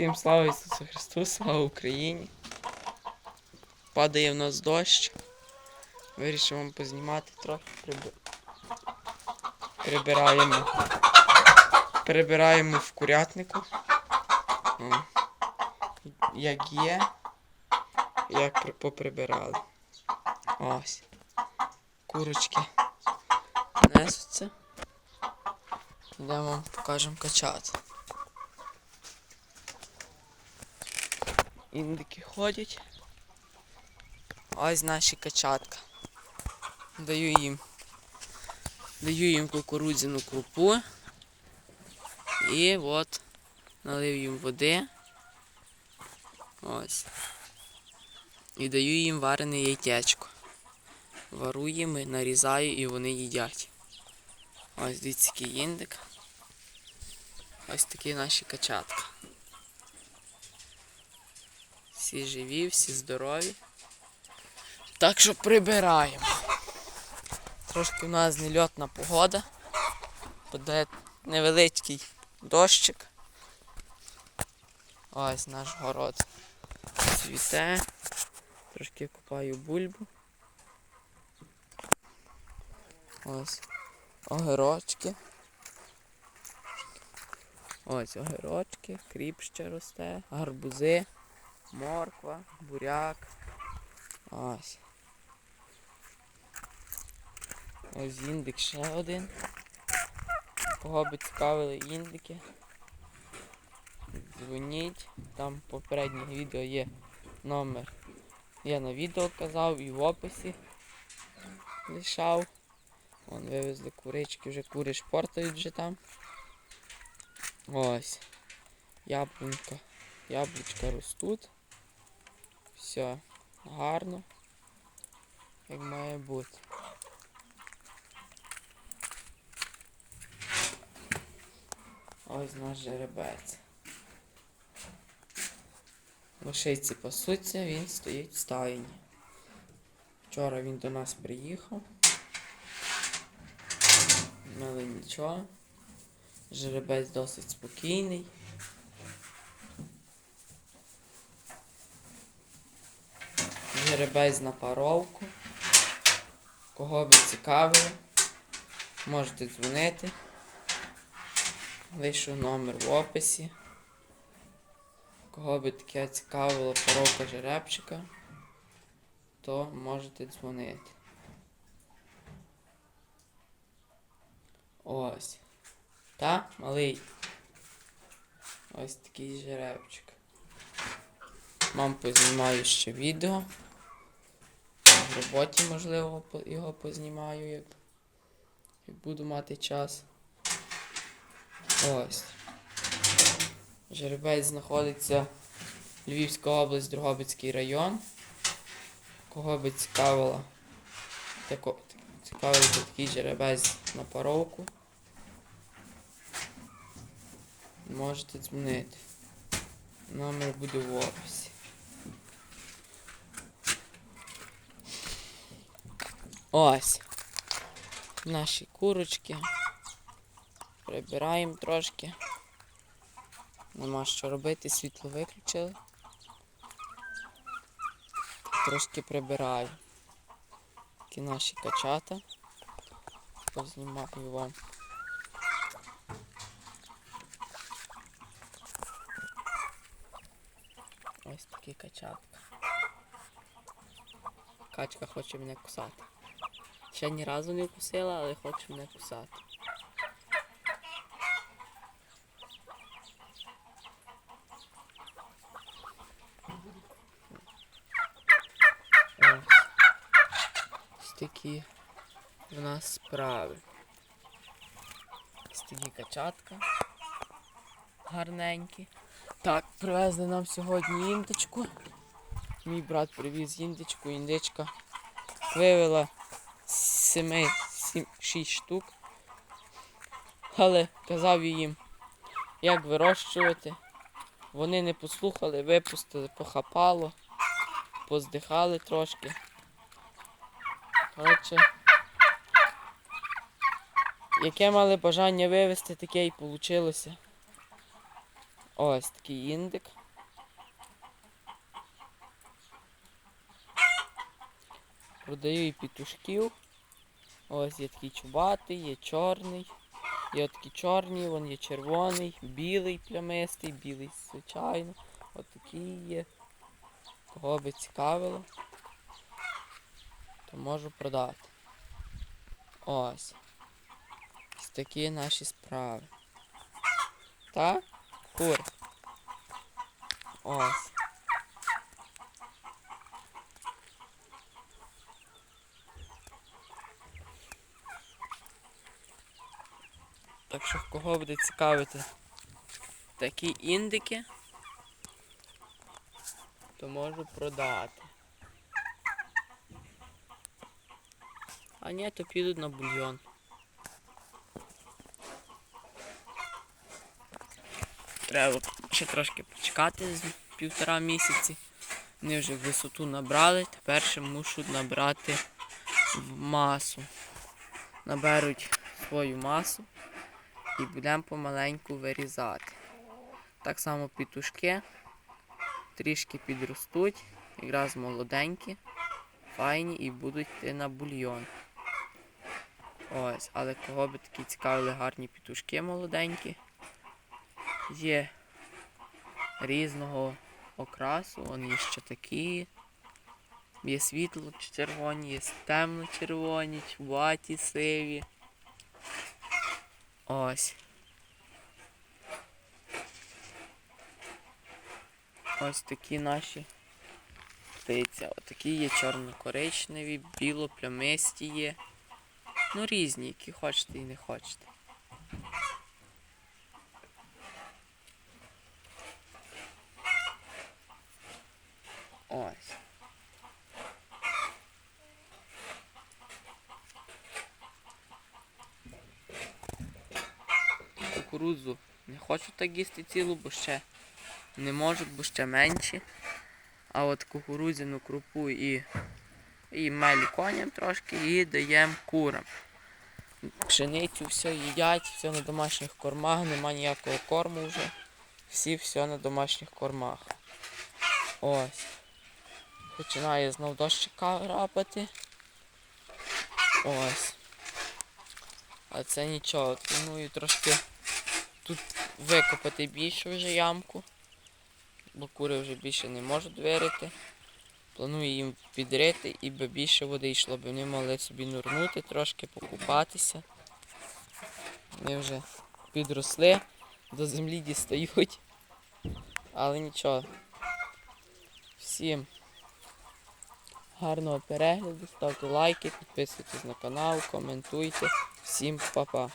Всім слава Ісусу Христу, слава Україні. Падає в нас дощ. Вирішив вам познімати трохи. Приби... Прибираємо. Прибираємо в курятнику. Як є, як поприбирали. Ось. Курочки несуться. Йдемо покажемо качати. Індики ходять. Ось наші качатка. Даю їм. Даю їм кукурудзяну крупу. І от налив їм води. Ось. І даю їм варене яйтечко. Вару їм, нарізаю і вони їдять. Ось дивіться який індик. Ось такі наші качатка. Всі живі, всі здорові. Так що прибираємо. Трошки у нас нельотна погода. Буде невеличкий дощик. Ось наш город цвіте. Трошки купаю бульбу. Ось огірочки. Ось огірочки, кріп ще росте, гарбузи морква, буряк. Ось. Ось індик ще один. Кого би цікавили індики. Дзвоніть. Там попереднє відео є номер. Я на відео казав і в описі лишав. Вон вивезли курички, вже кури шпортають вже там. Ось. Яблунька. Яблучка ростуть. Все гарно, як має бути. Ось наш жеребець. Лошиці пасуться, він стоїть в стайні. Вчора він до нас приїхав. Але нічого. Жеребець досить спокійний. Жеребець на паровку. Кого би цікавило, можете дзвонити. Лишу номер в описі. Кого би таке цікавило паровка жеребчика, то можете дзвонити. Ось. Та, малий. Ось такий жеребчик. Мам познімаю ще відео. В роботі, можливо, його познімаю, як, як буду мати час. Ось. Жеребець знаходиться Львівська область, Дрогобицький район. Кого би цікавило, тако, цікавий такий жеребець на паровку. Можете дзвонити. Номер буде в описі. Ось. Наші курочки. Прибираємо трошки. Нема що робити, світло виключили. Трошки прибираю. Такі наші качата. Познімаю вам. Ось такі качатка. Качка хоче мене кусати. Ще ні разу не вкусила, але хоче мене кусати. Ось такі в нас справи. Ось такі качатка. Гарненькі. Так, привезли нам сьогодні індичку. Мій брат привіз індичку, індичка вивела 7, 7, 6 штук. Але казав їм, як вирощувати. Вони не послухали, випустили, похапало, поздихали трошки. Коротше, яке мали бажання вивезти, таке і вийшло. Ось такий індик. Продаю і петушків. Ось є такий чубатий, є чорний. Є такі чорні, вон є червоний, білий плямистий, білий звичайно. От такий є. Кого би цікавило, то можу продати. Ось. Ось такі наші справи. Так? Кур. Ось. Так що кого буде цікавити такі індики, то можу продати. А ні, то підуть на бульйон. Треба ще трошки почекати з півтора місяці. Вони вже висоту набрали, тепер ще мушу набрати масу. Наберуть свою масу і будемо помаленьку вирізати. Так само пітушки трішки підростуть, якраз молоденькі, файні і будуть йти на бульйон. Ось, але кого би такі цікавили гарні пітушки молоденькі. Є різного окрасу, вони ще такі. Є світло червоні, є темно-червоні, чуваті, сиві. Ось. Ось такі наші птиці. Отакі є чорно-коричневі, біло-плямисті є. Ну різні, які хочете і не хочете. Ось. Кукурудзу не хочу так їсти цілу, бо ще не можуть, бо ще менші. А от кукурудзяну крупу і, і мелі коням трошки і даємо курам. Пшеницю все їдять, все на домашніх кормах, нема ніякого корму вже. Всі все на домашніх кормах. Ось. Починає знов дощ капати. Ось. А це нічого. Планую трошки тут викопати більшу вже ямку. Бо кури вже більше не можуть вирити. Планую їм підрити і би більше води йшло, бо вони могли собі нурнути трошки, покупатися. Вони вже підросли, до землі дістають. Але нічого. Всім гарного перегляду, ставте лайки, підписуйтесь на канал, коментуйте. Всім па-па.